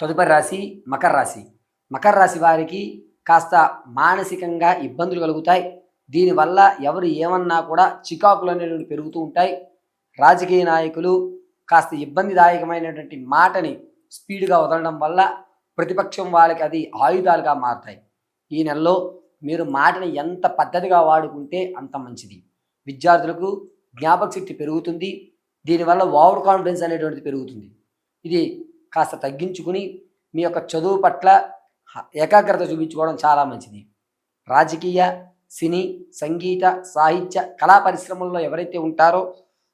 తదుపరి రాశి మకర రాశి. మకర రాశి వారికి కాస్త మానసికంగా ఇబ్బందులు కలుగుతాయి. దీనివల్ల ఎవరు ఏమన్నా కూడా చికాకులు అనేటువంటి పెరుగుతూ ఉంటాయి. రాజకీయ నాయకులు కాస్త ఇబ్బందిదాయకమైనటువంటి మాటని స్పీడ్గా వదలడం వల్ల ప్రతిపక్షం వాళ్ళకి అది ఆయుధాలుగా మారుతాయి. ఈ నెలలో మీరు మాటని ఎంత పద్ధతిగా వాడుకుంటే అంత మంచిది. విద్యార్థులకు జ్ఞాపక శక్తి పెరుగుతుంది. దీనివల్ల ఓవర్ కాన్ఫిడెన్స్ అనేటువంటిది పెరుగుతుంది. ఇది కాస్త తగ్గించుకుని మీ యొక్క చదువు పట్ల ఏకాగ్రత చూపించుకోవడం చాలా మంచిది. రాజకీయ సినీ సంగీత సాహిత్య కళా పరిశ్రమల్లో ఎవరైతే ఉంటారో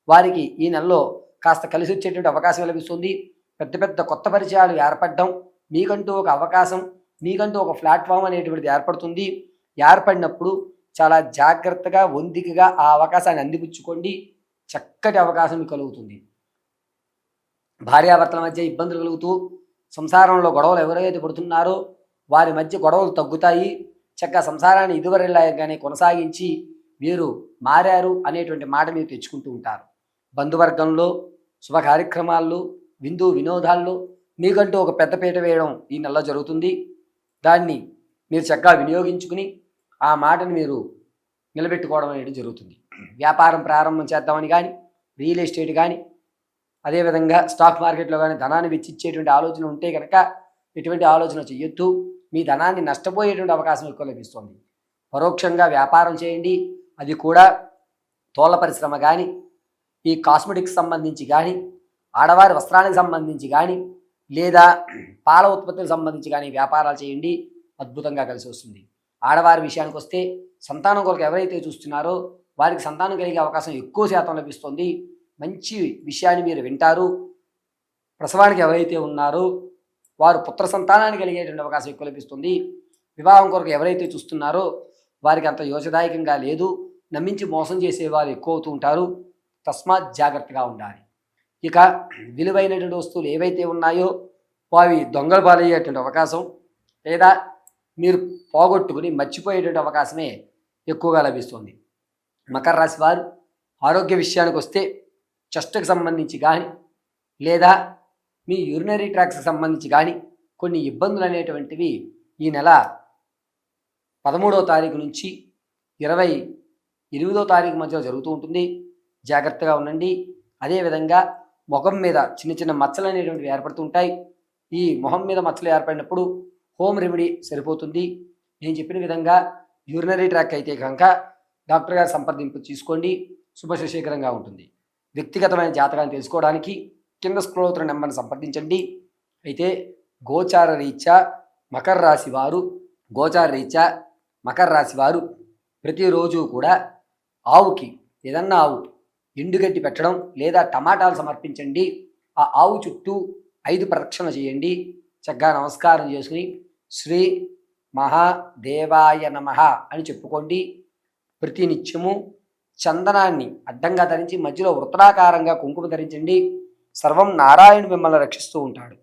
వారికి ఈ నెలలో కాస్త కలిసి వచ్చేటువంటి అవకాశం లభిస్తుంది. పెద్ద పెద్ద కొత్త పరిచయాలు ఏర్పడడం మీకంటూ ఒక అవకాశం మీకంటూ ఒక ప్లాట్ఫామ్ అనేటువంటిది ఏర్పడుతుంది. ఏర్పడినప్పుడు చాలా జాగ్రత్తగా ఒందికగా ఆ అవకాశాన్ని అందిపుచ్చుకోండి. చక్కటి అవకాశం కలుగుతుంది. భార్యాభర్తల మధ్య ఇబ్బందులు కలుగుతూ సంసారంలో గొడవలు ఎవరైతే పడుతున్నారో వారి మధ్య గొడవలు తగ్గుతాయి. చక్కగా సంసారాన్ని ఇదివరలాగానే కొనసాగించి వీరు మారారు అనేటువంటి మాట మీరు తెచ్చుకుంటూ ఉంటారు. బంధువర్గంలో శుభ కార్యక్రమాల్లో విందు వినోదాల్లో మీకంటూ ఒక పెద్దపీట వేయడం ఈ నెలలో జరుగుతుంది. దాన్ని మీరు చక్కగా వినియోగించుకుని ఆ మాటను మీరు నిలబెట్టుకోవడం అనేది జరుగుతుంది. వ్యాపారం ప్రారంభం చేద్దామని కానీ రియల్ ఎస్టేట్ కానీ అదేవిధంగా స్టాక్ మార్కెట్లో కానీ ధనాన్ని వెచ్చిచ్చేటువంటి ఆలోచన ఉంటే కనుక ఎటువంటి ఆలోచన చెయ్యొద్దు. మీ ధనాన్ని నష్టపోయేటువంటి అవకాశం ఎక్కువ లభిస్తుంది. పరోక్షంగా వ్యాపారం చేయండి. అది కూడా తోళ్ళ పరిశ్రమ కానీ ఈ కాస్మెటిక్స్ సంబంధించి కానీ ఆడవారి వస్త్రానికి సంబంధించి కానీ లేదా పాల ఉత్పత్తులకు సంబంధించి కానీ వ్యాపారాలు చేయండి. అద్భుతంగా కలిసి వస్తుంది. ఆడవారి విషయానికి వస్తే సంతానం కొరకు ఎవరైతే చూస్తున్నారో వారికి సంతానం కలిగే అవకాశం ఎక్కువ శాతం లభిస్తుంది. మంచి విషయాన్ని మీరు వింటారు. ప్రసవానికి ఎవరైతే ఉన్నారో వారు పుత్ర సంతానాన్ని కలిగేటువంటి అవకాశం ఎక్కువ లభిస్తుంది. వివాహం కొరకు ఎవరైతే చూస్తున్నారో వారికి అంత యోచదాయకంగా లేదు. నమ్మించి మోసం చేసే వారు ఎక్కువ అవుతూ ఉంటారు. తస్మాత్ జాగ్రత్తగా ఉండాలి. ఇక విలువైనటువంటి వస్తువులు ఏవైతే ఉన్నాయో అవి దొంగలు పాలయ్యేటువంటి అవకాశం లేదా మీరు పోగొట్టుకుని మర్చిపోయేటువంటి అవకాశమే ఎక్కువగా లభిస్తుంది. మకర రాశి వారు ఆరోగ్య విషయానికి వస్తే చెస్ట్కి సంబంధించి కానీ లేదా మీ యూరినరీ ట్రాక్స్కి సంబంధించి కానీ కొన్ని ఇబ్బందులు అనేటువంటివి ఈ నెల పదమూడవ తారీఖు నుంచి ఇరవై ఎనిమిదో తారీఖు మధ్యలో జరుగుతూ ఉంటుంది. జాగ్రత్తగా ఉండండి. అదేవిధంగా ముఖం మీద చిన్న చిన్న మచ్చలు అనేటువంటివి ఏర్పడుతూ ఉంటాయి. ఈ మొహం మీద మచ్చలు ఏర్పడినప్పుడు హోమ్ రెమెడీ సరిపోతుంది. నేను చెప్పిన విధంగా యూరినరీ ట్రాక్ అయితే కనుక డాక్టర్ గారి సంప్రదింపు తీసుకోండి. శుభశశీకరంగా ఉంటుంది. వ్యక్తిగతమైన జాతకాన్ని తెలుసుకోవడానికి కింద స్క్రోల్ అవుతున్న నెంబర్ని సంప్రదించండి. అయితే గోచార రీత్యా మకర రాశి వారు గోచార రీత్యా మకర రాశి వారు ప్రతిరోజు కూడా ఆవుకి ఏదన్నా ఆవు ఎండుగడ్డి పెట్టడం లేదా టమాటాలు సమర్పించండి. ఆ ఆవు చుట్టూ ఐదు ప్రదక్షిణ చేయండి. చక్కగా నమస్కారం చేసుకుని శ్రీ మహాదేవాయ నమ అని చెప్పుకోండి. ప్రతినిత్యము చందనాన్ని అడ్డంగా ధరించి మధ్యలో వృత్తాకారంగా కుంకుమ ధరించండి. సర్వం నారాయణ మిమ్మల్ని రక్షిస్తూ ఉంటాడు.